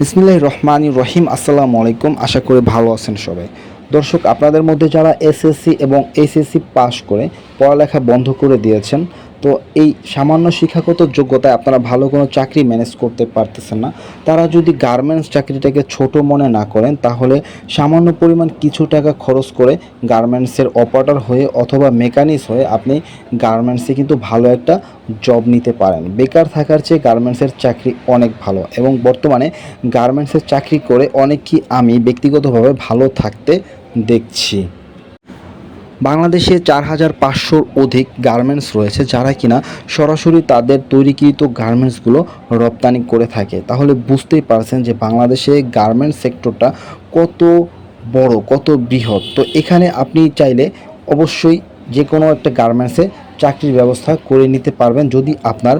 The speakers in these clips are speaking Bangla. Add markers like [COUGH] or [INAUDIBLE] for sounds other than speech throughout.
বিসমিল্লাহ রহমান রহিম, আসসালামু আলাইকুম। আশা করি ভালো আছেন সবাই। দর্শক, আপনাদের মধ্যে যারা এসএসসি এবং এইচএসসি পাশ করে পড়ালেখা বন্ধ করে দিয়েছেন তো এই সামান্য শিক্ষাগত যোগ্যতায় আপনারা ভালো কোনো চাকরি ম্যানেজ করতে পারতেছেন না। তারা যদি গার্মেন্টস চাকরিটাকে ছোট মনে না করেন, তাহলে সামান্য পরিমাণ কিছু টাকা খরচ করে গার্মেন্টসের অপারেটর হয়ে অথবা মেকানিক্স হয়ে আপনি গার্মেন্টসে কিন্তু ভালো একটা জব নিতে পারেন। বেকার থাকার চেয়ে গার্মেন্টসের চাকরি অনেক ভালো এবং বর্তমানে গার্মেন্টসের চাকরি করে অনেকই আমি ব্যক্তিগতভাবে ভালো থাকতে দেখছি। বাংলাদেশে চার হাজার পাঁচশোর অধিক গার্মেন্টস রয়েছে যারা কিনা সরাসরি তাদের তৈরিকৃত গার্মেন্টসগুলো রপ্তানি করে থাকে। তাহলে বুঝতেই পারছেন যে বাংলাদেশে গার্মেন্টস সেক্টরটা কত বড়, কত বৃহৎ। তো এখানে আপনি চাইলে অবশ্যই যে কোনো একটা গার্মেন্টসে চাকরির ব্যবস্থা করে নিতে পারবেন যদি আপনার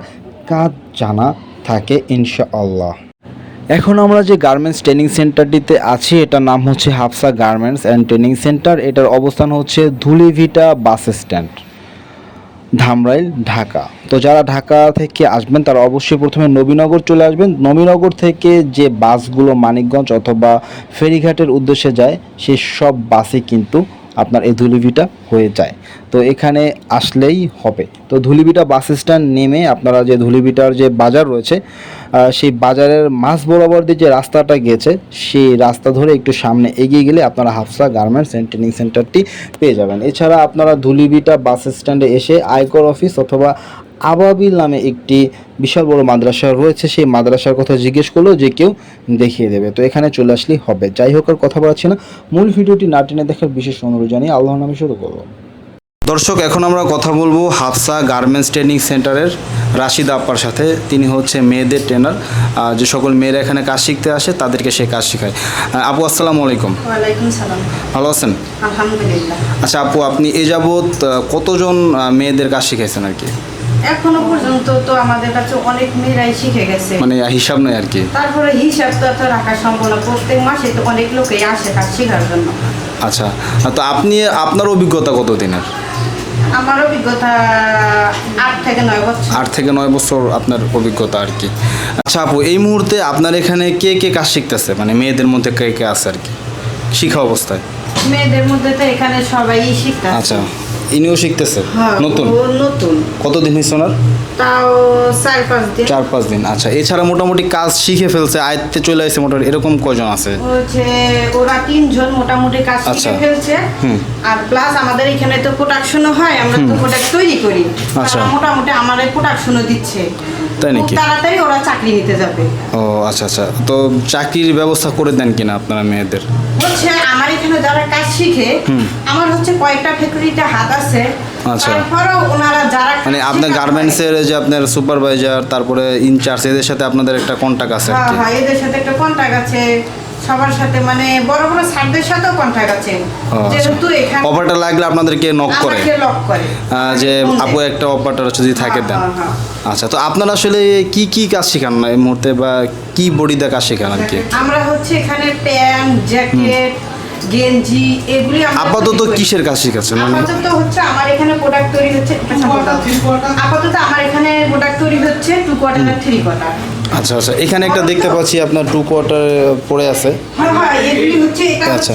কাজ জানা থাকে, ইনশাআল্লাহ। এখন আমরা যে গার্মেন্টস ট্রেনিং সেন্টারটিতে আছি, এটার নাম হচ্ছে Hafsa garments and training centre এটার অবস্থান হচ্ছে ধুলিভিটা বাস স্ট্যান্ড, ধামরাইল, ঢাকা। তো যারা ঢাকা থেকে আসবেন, তারা অবশ্যই প্রথমে নবীনগর চলে আসবেন। নবীনগর থেকে যে বাসগুলো মানিকগঞ্জ অথবা ফেরিঘাটের উদ্দেশ্যে যায় সেই সব বাসই কিন্তু আপনার এই ধুলিবিটা হয়ে যায়। তো এখানে আসলেই হবে। তো ধুলিবিটা বাস স্ট্যান্ড নেমে আপনারা যে ধুলিবিটার যে বাজার রয়েছে সেই বাজারের মাছ বরাবর দিয়ে যে রাস্তাটা গেছে সেই রাস্তা ধরে একটু সামনে এগিয়ে গেলে আপনারা হাফসা গার্মেন্টস অ্যান্ড ট্রেনিং সেন্টারটি পেয়ে যাবেন। এছাড়া আপনারা ধুলিবিটা বাস স্ট্যান্ডে এসে আয়কর অফিস অথবা আবাবিল নামে একটি বিশাল বড় মাদ্রাসা রয়েছে। সেই মাদ্রাসার কথা জিজ্ঞেস করলেও যে কেউ দেখিয়ে দেবে। তো এখানে চলে আসলেই হবে। যাই হোক আর কথা বলাচ্ছি না। মূল ভিডিওটি না টেনে দেখার বিশেষ অনুরোধ জানিয়ে আল্লাহর নামে শুরু করব। দর্শক এখন আমরা কথা বলব হাফসা গার্মেন্টস ট্রেনিং সেন্টারের রাশিদ আপ্পার সাথে। তিনি হচ্ছে মেয়েদের ট্রেনার। যে সকল মেয়েরা এখানে কাজ শিখতে আসে তাদেরকে সে কাজ শেখায়। আপু আসসালামু আলাইকুম। ভালো আছেন? আলহামদুলিল্লাহ। আচ্ছা আপু আপনি এ যাবৎ কতজন মেয়েদের কাজ শিখাইছেন আর কি? এখনও পর্যন্ত তো আমাদের কাছে অনেক মেয়েরাই শিখে গেছে। মানে হিসাব নেই আর কি? তারপরে হিসাব তো এত রাখা সম্ভব না প্রত্যেক মাসে তো অনেক লোকেই আসে কাজ শেখার জন্য। আচ্ছা তো আপনি আপনার অভিজ্ঞতা কত দিনের আমার অভিজ্ঞতা আট থেকে নয় বছর। আট থেকে নয় বছর আপনার অভিজ্ঞতা আর কি। আচ্ছা আপু এই মুহূর্তে আপনার এখানে কে কে কাজ শিখতেছে? মানে মেয়েদের মধ্যে কে কে আছে আর কি? শিখা অবস্থায়। মেয়েদের মধ্যে তো এখানে সবাই শিখতে আচ্ছা। ইনিও শিখতেছে হ্যাঁ, নতুন? নতুন। কতদিন হয়েছে ওনার? তাও চার পাঁচ দিন। চার পাঁচ দিন আচ্ছা। এছাড়া মোটামুটি কাজ শিখে ফেলছে আয়ত্তে চলে আসছে মোটামুটি এরকম কজন আছে? ওরা তিনজন মোটামুটি কাজ আচ্ছা। শিখে ফেলছে আর প্লাস আমাদের এখানে তো প্রোডাকশনও হয় আমরা তো প্রোডাক্ট তৈরি করি। আচ্ছা। মোটামুটি আমার প্রোডাকশনও দিচ্ছে। তাই নাকি? তাড়াতাড়ি ওরা চাকরি নিতে যাবে। ও আচ্ছা আচ্ছা। তো চাকরির ব্যবস্থা করে দেন কিনা আপনারা মেয়েদের? হচ্ছে আমার এখানে যারা কাজ শিখে আমার হচ্ছে কয়েকটা ফ্যাক্টরিতে হাত আছে। আচ্ছা। ওনারা যারা মানে আপনার যে আপনার সুপারভাইজার তারপরে ইনচার্জ এদের সাথে আপনাদের একটা কন্ট্যাক্ট আছে হ্যাঁ হ্যাঁ এদের সাথে একটা কন্ট্যাক্ট আছে। সবার সাথে মানে বড় বড় স্যারদের সাথেও কন্ট্যাক্ট আছে। আচ্ছা। যেহেতু এখানে অফারটা লাগলে আপনাদেরকে নক করে। করে। যে আপু একটা অফারটা যদি থাকে দেন। হ্যাঁ, হ্যাঁ, আচ্ছা তো আপনারা আসলে কি কি কাজ শেখান না এই মুহূর্তে বা কি বডিতে কাজ শেখান আর কি? আমরা হচ্ছে এখানে প্যান্ট জ্যাকেট গেঞ্জি এগুলি আপাতত। কিসের কাজ শেখাচ্ছেন? মানে আপাতত হচ্ছে আমার এখানে প্রোডাক্ট তৈরি হচ্ছে আপাতত আমার এখানে প্রোডাক্ট তৈরি হচ্ছে টু কোয়ার্টার থ্রি কোয়ার্টার আচ্ছা আচ্ছা এখানে একটা দেখতে পাচ্ছি আপনার টু কোয়ার্টার পড়ে আছে। হ্যাঁ হ্যাঁ আচ্ছা।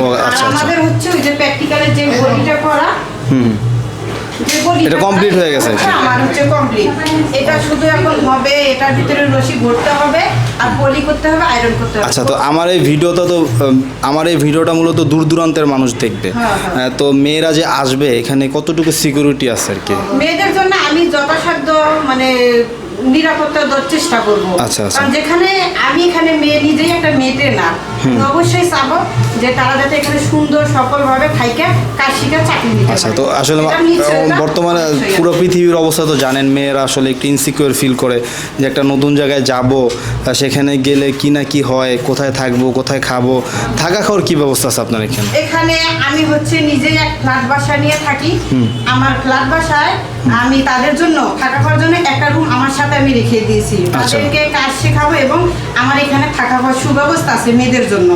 ও, আচ্ছা, আচ্ছা। আমাদের হচ্ছে ওই যে প্র্যাকটিক্যালের যে বইটা করা হুম। এটা কমপ্লিট হয়ে গেছে কি? আমার হচ্ছে কমপ্লিট এটা শুধু এখন হবে এটার ভিতরে রশি ভরতে হবে আর পলি করতে হবে আয়রন করতে হবে আচ্ছা তো আমার এই ভিডিওটা তো আমার এই ভিডিওটা মূলত দূর দূরান্তের মানুষ দেখবে হ্যাঁ, হ্যাঁ। তো মেয়েরা যে আসবে এখানে কতটুকু সিকিউরিটি আছে আর কি মেয়েদের জন্য আমি যথাসাধ্য মানে নিরাপত্তা দেওয়ার চেষ্টা করব। আচ্ছা, আচ্ছা। কারণ যেখানে আমি এখানে মেয়ে নিজেই একটা মেয়েতে না। অবশ্যই চাবো যে তারা যাতে এখানে সুন্দর সফলভাবে থাইকে কাজ শিখে চাকরি নিতে আচ্ছা তো আসলে বর্তমানে পুরো পৃথিবীর অবস্থা তো জানেন মেয়েরা আসলে একটু ইনসিকিউর ফিল করে যে একটা নতুন জায়গায় যাব সেখানে গেলে কি না কি হয় কোথায় থাকব কোথায় খাব থাকা খাওয়ার কি ব্যবস্থা আছে আপনার এখানে? এখানে আমি হচ্ছে নিজেই এক ফ্ল্যাট বাসা নিয়ে থাকি। আমার ফ্ল্যাট বাসায় আমি তাদের জন্য থাকা খাওয়ার জন্য একটা রুম আমার সাথে আমি রেখে দিয়েছি। আচ্ছা। তাদেরকে কাজ শেখাবো এবং আমার এখানে থাকা খাওয়ার সুব্যবস্থা আছে মেয়েদের জন্য।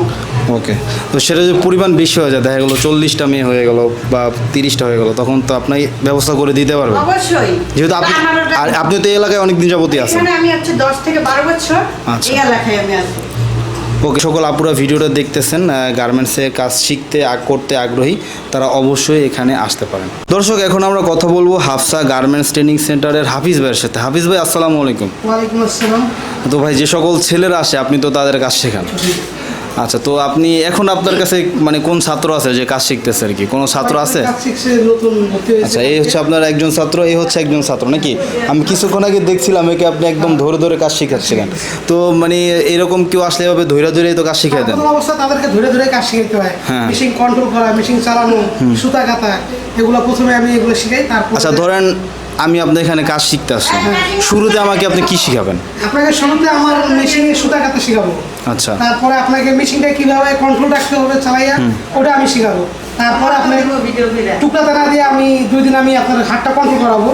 ওকে। তো সেটা যে পরিমাণ বেশি হয়ে যায় দেখা গেলো চল্লিশটা মেয়ে হয়ে গেল বা তিরিশটা হয়ে গেল তখন তো আপনি ব্যবস্থা করে দিতে পারবেন। অবশ্যই। যেহেতু আপনি আর আপনি তো এই এলাকায় অনেক দিন যাবতই আছেন। আমি হচ্ছে দশ থেকে বারো বছর আচ্ছা। এই এলাকায় আমি আছি। ওকে সকল আপুরা ভিডিওটা দেখতেছেন গার্মেন্টসের কাজ শিখতে করতে আগ্রহী তারা অবশ্যই এখানে আসতে পারেন। দর্শক এখন আমরা কথা বলব হাফসা গার্মেন্টস ট্রেনিং সেন্টারের হাফিজ ভাইয়ের সাথে। হাফিজ ভাই আসসালামু আলাইকুম। ওয়ালাইকুম আসসালাম। তো ভাই যে সকল ছেলেরা আসে আপনি তো তাদের কাজ শেখান। আচ্ছা তো আপনি এখন আপনার কাছে মানে কোন ছাত্র আছে যে কাজ শিখতেছে আর কি? কোনো ছাত্র আছে? আচ্ছা এই হচ্ছে আপনার একজন ছাত্র এই হচ্ছে একজন ছাত্র নাকি? আমি কিছুক্ষণ আগে দেখছিলাম একে আপনি একদম ধরে ধরে কাজ শিখাচ্ছিলেন। তো মানে এরকম কেউ আসলে এভাবে ধৈর্য ধরেই তো কাজ শিখিয়ে দেন? অবস্থা তাদেরকে ধরে ধরে কাজ শিখাইতে হয়। হ্যাঁ। মেশিন কন্ট্রোল করা মেশিন চালানো সুতা কাটা এগুলো প্রথমে আমি এগুলো শিখাই তারপর আচ্ছা ধরেন আমি আপনার এখানে কাজ শিখতে আসলাম। শুরুতে আমাকে আপনি কি শিখাবেন? আপনাকে শুরুতে আমার মেশিনে সুতা কাটা শেখাবো। আচ্ছা। তারপরে আপনাকে মেশিনটা কীভাবে কন্ট্রোল রাখতে হবে চালাইয়া ওটা আমি শিখাবো। তারপরে আপনাকে ভিডিও করে টুকরা দানা দিয়ে আমি দুই দিন আমি আপনার হাতটা কন্ট্রোল করাবো।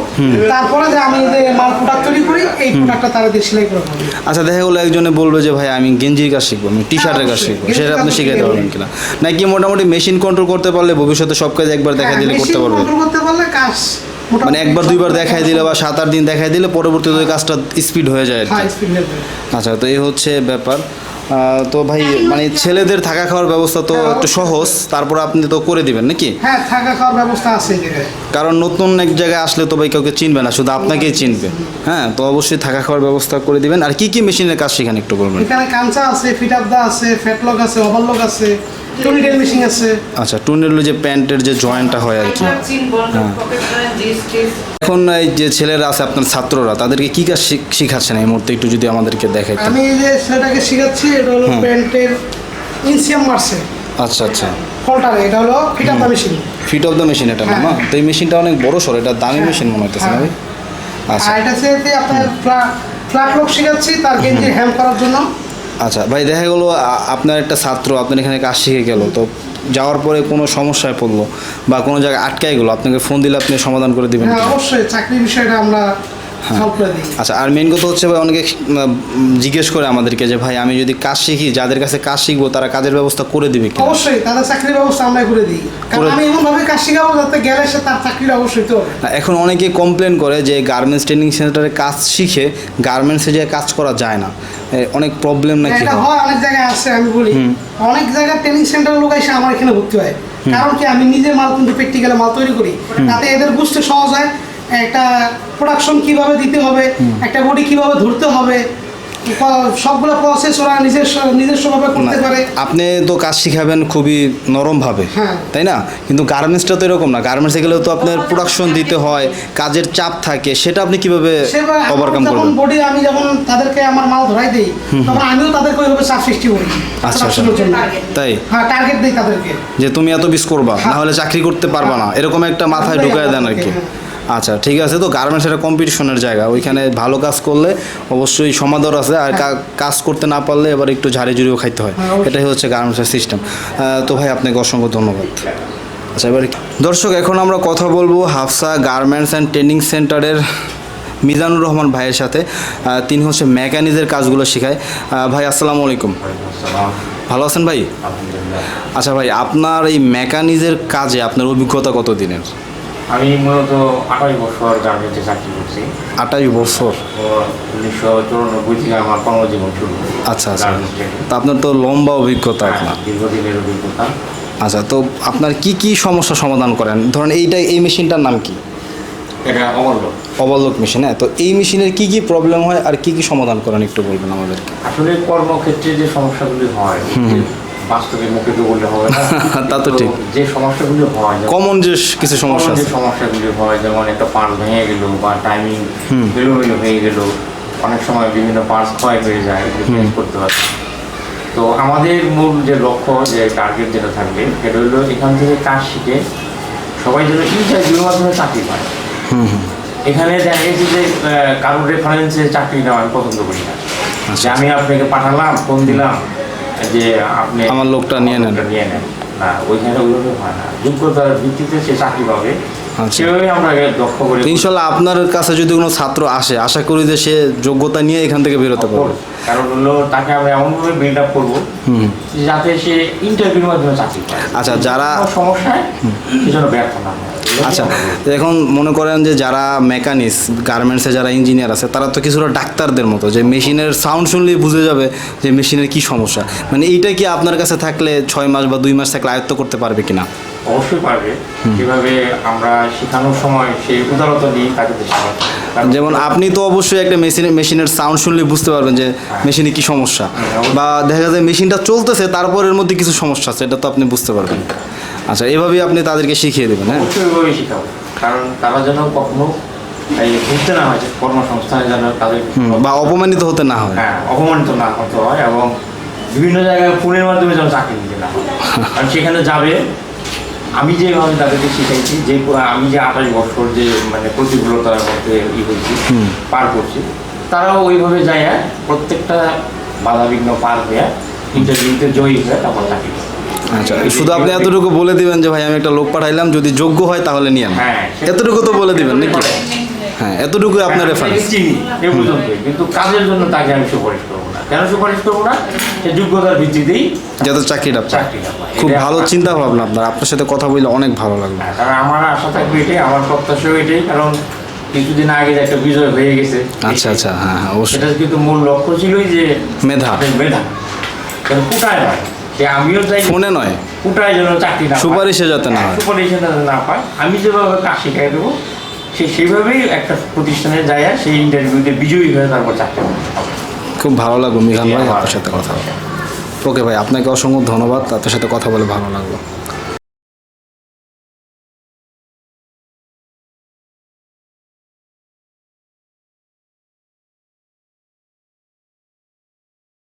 তারপরে যে আমি যে মাল প্রোডাক্ট তৈরি করি এই প্রোডাক্টটা তারা দিয়ে সেলাই করে পাবো আচ্ছা দেখা গেলো একজনে বলবে যে ভাই আমি গেঞ্জির কাজ শিখব আমি টি শার্টের কাজ শিখব। সেটা আপনি শিখিয়ে পারবেন কিনা? নাকি মোটামুটি মেশিন কন্ট্রোল করতে পারলে ভবিষ্যতে সব কাজ একবার দেখা দিলে করতে পারবে? কন্ট্রোল করতে পারলে কাজ মানে একবার দুইবার দেখাই দিলে বা সাত আট দিন দেখাই দিলে পরবর্তীতে ওই কাজটা স্পিড হয়ে যায় হ্যাঁ নেবে আচ্ছা তো এই হচ্ছে ব্যাপার। তো ভাই মানে ছেলেদের থাকা খাওয়ার ব্যবস্থা তো একটু সহজ তারপর আপনি তো করে দিবেন নাকি? হ্যাঁ থাকা খাওয়ার ব্যবস্থা আছে কারণ নতুন এক জায়গায় আসলে তো ভাই কাউকে চিনবে না শুধু আপনাকেই চিনবে। হ্যাঁ তো অবশ্যই থাকা খাওয়ার ব্যবস্থা করে দিবেন। আর কি কি মেশিনের কাজ সেখানে একটু বলবেন? এখানে কাঞ্চা আছে ফিট আপ দা আছে ফ্যাটলক আছে ওভারলক আছে মেশিন আছে। আচ্ছা টুনের যে প্যান্টের যে জয়েন্টটা হয় আর কি। এখন এই যে ছেলেরা আছে আপনার ছাত্ররা তাদেরকে কি কাজ শিখ- শিখাচ্ছেন এই মুহূর্তে? একটু যদি আমাদেরকে দেখাইতেন। আমি যে সেটাকে শিখাচ্ছি এটা হলো প্যান্টের ইনসিয়াম মারছে। আচ্ছা আচ্ছা। ফল্টারে এটা হলো fit up the machine fit of the machine এটা না হ্যাঁ। তো এই মেশিনটা অনেক বড় সর এটা দামি মেশিন মনে হইতেছে না ভাই? আচ্ছা। আর এটা হচ্ছে আপনার ফ্ল্যাট লক শিখাচ্ছি তার গেঞ্জির হ্যাম করার জন্য। আচ্ছা ভাই দেখা গেলো আপনার একটা ছাত্র আপনার এখানে কাজ শিখে গেল তো যাওয়ার পরে কোনো সমস্যায় পড়ল বা কোনো জায়গায় আটকায় গেলো আপনাকে ফোন দিলে আপনি সমাধান করে দিবেন হ্যাঁ অবশ্যই চাকরির বিষয়টা আমরা আচ্ছা আর মেন কথা হচ্ছে ভাই অনেকে জিজ্ঞেস করে আমাদেরকে যে ভাই আমি যদি কাজ শিখি যাদের কাছে কাজ শিখব তারা কাজের ব্যবস্থা করে দিবে কিনা? অবশ্যই তারা চাকরির ব্যবস্থা আমরা করে দিই। কারণ আমি এমন ভাবে কাজ শিখাবো যাতে গেলে সে তার চাকরিটা অবশ্যই তো না, এখন অনেকে কমপ্লেন করে যে গার্মেন্টস ট্রেনিং সেন্টারে কাজ শিখে গার্মেন্টসে যে কাজ করা যায় না। অনেক প্রবলেম নাকি হয়? হয় অনেক জায়গায় আছে আমি বলি। অনেক জায়গায় ট্রেনিং সেন্টার লোক এসে আমার এখানে ভর্তি হয়। কারণ কি আমি নিজে মাল কিন্তু প্র্যাকটিক্যালে মাল তৈরি করি। তাতে এদের বুঝতে সহজ হয় একটা প্রোডাকশন কীভাবে দিতে হবে একটা বডি কীভাবে ধরতে হবে সবগুলো প্রসেস ওরা নিজস্ব নিজস্বভাবে করতে পারে। আপনি তো কাজ শিখাবেন খুবই নরমভাবে হ্যাঁ। তাই না? কিন্তু গার্মেন্টসটা তো এরকম না গার্মেন্টসে গেলেও তো আপনার প্রোডাকশন দিতে হয় কাজের চাপ থাকে সেটা আপনি কীভাবে ওভারকাম যখন করবেন? বডি আমি যখন তাদেরকে আমার মাল ধরাই দিই তখন আমিও তাদেরকে ওইভাবে চাপ সৃষ্টি করি আচ্ছা, প্রোডাকশনের তাই? হ্যাঁ টার্গেট দিই তাদেরকে। যে তুমি এত বিস করবা না হলে চাকরি করতে পারবা না এরকম একটা মাথায় ঢুকায় দেন আর কি। আমাদেরকে, আচ্ছা ঠিক আছে। তো গার্মেন্টস একটা কম্পিটিশনের জায়গা। ওইখানে ভালো কাজ করলে অবশ্যই সমাদর আছে। আর কাজ করতে না পারলে এবার একটু ঝাড়ি ঝুড়িও খাইতে হয়। হ্যাঁ, এটাই হচ্ছে গার্মেন্টসের সিস্টেম তো ভাই আপনাকে অসংখ্য ধন্যবাদ। আচ্ছা এবার দর্শক এখন আমরা কথা বলব হাফসা গার্মেন্টস অ্যান্ড ট্রেনিং সেন্টারের মিজানুর রহমান ভাইয়ের সাথে। তিনি হচ্ছে মেকানিজের কাজগুলো শেখায়। ভাই আসসালামু আলাইকুম। ভালো আছেন ভাই? আচ্ছা ভাই আপনার এই মেকানিজের কাজে আপনার অভিজ্ঞতা কত দিনের আমি মূলত আঠাশ বছর গার্মেন্টে চাকরি করছি। আটাইশ বছর? উনিশশো চুরানব্বই থেকে আমার কর্মজীবন শুরু। আচ্ছা আচ্ছা। তা আপনার তো লম্বা অভিজ্ঞতা আপনার। দীর্ঘদিনের অভিজ্ঞতা। আচ্ছা তো আপনার কি কি সমস্যা সমাধান করেন? ধরেন এইটা এই মেশিনটার নাম কি? এটা অমূল্য অবলোক মেশিন হ্যাঁ তো এই মেশিনের কি কি প্রবলেম হয় আর কি কি সমাধান করেন একটু বলবেন আমাদেরকে? আসলে কর্মক্ষেত্রে যে সমস্যাগুলি হয় বাস্তবে মুখে তো বললে হবে না। [LAUGHS] তা তো ঠিক। যে সমস্যাগুলি হয় কমন যে কিছু সমস্যা যে আছে। সমস্যাগুলি হয় যেমন একটা পার্ট ভেঙে গেল বা টাইমিং এলোমেলো হয়ে গেল অনেক সময় বিভিন্ন পার্টস ক্ষয় হয়ে যায় করতে হয়। তো আমাদের মূল যে লক্ষ্য যে টার্গেট যেটা থাকবে সেটা হলো এখান থেকে কাজ শিখে সবাই যেন ইন্টারভিউর মাধ্যমে চাকরি পায়। এখানে দেখা গেছে যে কারোর রেফারেন্সে চাকরি নেওয়া আমি পছন্দ করি না। আচ্ছা। যে আমি আপনাকে পাঠালাম ফোন দিলাম যে আপনি আমার লোকটা নিয়ে নেন। নিয়ে নেন। না ওইখানে ওইভাবে হয় না। যোগ্যতার ভিত্তিতে সে চাকরি পাবে। আচ্ছা। ইনশাল্লাহ আপনার কাছে যদি কোনো ছাত্র আসে আশা করি যে সে যোগ্যতা নিয়ে এখান থেকে বেরোতে পারবে। কারণ হলো তাকে আমরা এমনভাবে বিল্ড আপ করব হুম। যাতে সে ইন্টারভিউর মাধ্যমে চাকরি আচ্ছা, যারা- কোনো সমস্যায় সেজন্য ব্যর্থ না হয়। আচ্ছা এখন মনে করেন যে যারা মেকানিক্স গার্মেন্টসে যারা ইঞ্জিনিয়ার আছে তারা তো কিছুটা ডাক্তারদের মতো যে মেশিনের সাউন্ড শুনলেই বুঝে যাবে যে মেশিনের কি সমস্যা। মানে এইটা কি আপনার কাছে থাকলে ছয় মাস বা দুই মাস থাকলে আয়ত্ত করতে পারবে কিনা? অবশ্যই পারবে। কীভাবে আমরা শেখানোর সময় সেই উদারতা তাকে যেমন আপনি তো অবশ্যই একটা মেশিনের মেশিনের সাউন্ড শুনলে বুঝতে পারবেন যে মেশিনে কি সমস্যা। বা দেখা যায় মেশিনটা চলতেছে তারপরের মধ্যে কিছু সমস্যা আছে এটা তো আপনি বুঝতে পারবেন। আচ্ছা এভাবেই আপনি তাদেরকে শিখিয়ে দেবেন হ্যাঁ? ওইভাবেই শেখাবো। কারণ তারা যেন কখনো এই বুঝতে না হয় কর্মসংস্থানে যেন তাদের বা অপমানিত হতে না হয়। হ্যাঁ অপমানিত না হতে হয় এবং বিভিন্ন জায়গায় ফোনের মাধ্যমে যেন চাকরি নিতে না হয়। কারণ সেখানে যাবে আমি যেভাবে তাদেরকে শিখাইছি যে আমি যে আঠাশ বছর যে মানে প্রতিকূলতার মধ্যে ই হয়েছি পার করছি তারাও ওইভাবে যায় প্রত্যেকটা বাধা বিঘ্ন পার হয়ে ইন্টারভিউতে জয়ী হয়ে তারপর চাকরি করে। আচ্ছা শুধু আপনি এতটুকু বলে দিবেন যে ভাই আমি একটা লোক পাঠাইলাম যদি যোগ্য হয় তাহলে নিয়ে হ্যাঁ এতটুকু তো বলে দিবেন নাকি? হ্যাঁ এতটুকু আপনার রেফারেন্স চিনি এ পর্যন্তই। কিন্তু কাজের জন্য তাকে আমি সুপারিশ করব না। কেন সুপারিশ করব না? সে যোগ্যতার ভিত্তিতেই যাতে চাকরিটা চাকরিটা খুব ভালো চিন্তা ভাবনা আপনার। আপনার সাথে কথা বলে অনেক ভালো লাগল। হ্যাঁ, কারণ আমার আশা থাকবে এটাই আমার প্রত্যাশাও এটাই কারণ কিছুদিন আগে একটা বিজয় হয়ে গেছে। আচ্ছা আচ্ছা হ্যাঁ হ্যাঁ অবশ্যই। সেটা কিন্তু মূল লক্ষ্য ছিলই যে মেধা। মেধা। কুটায় নয়? আমিও যাই ফোনে নয়। কুটায় যেন চাকরি না সুপারিশে যাতে না হয়। সুপারিশে যাতে না পায় আমি যেভাবে কাজ শিখাই দেবো সে সেইভাবেই একটা প্রতিষ্ঠানে যায় সেই ইন্টারভিউতে বিজয়ী হয়ে তারপর চাকরি খুব ভালো লাগল মিঘান ভাই আপনার সাথে কথা বলে। ওকে ভাই আপনাকে অসংখ্য ধন্যবাদ। আপনার সাথে কথা বলে ভালো লাগল।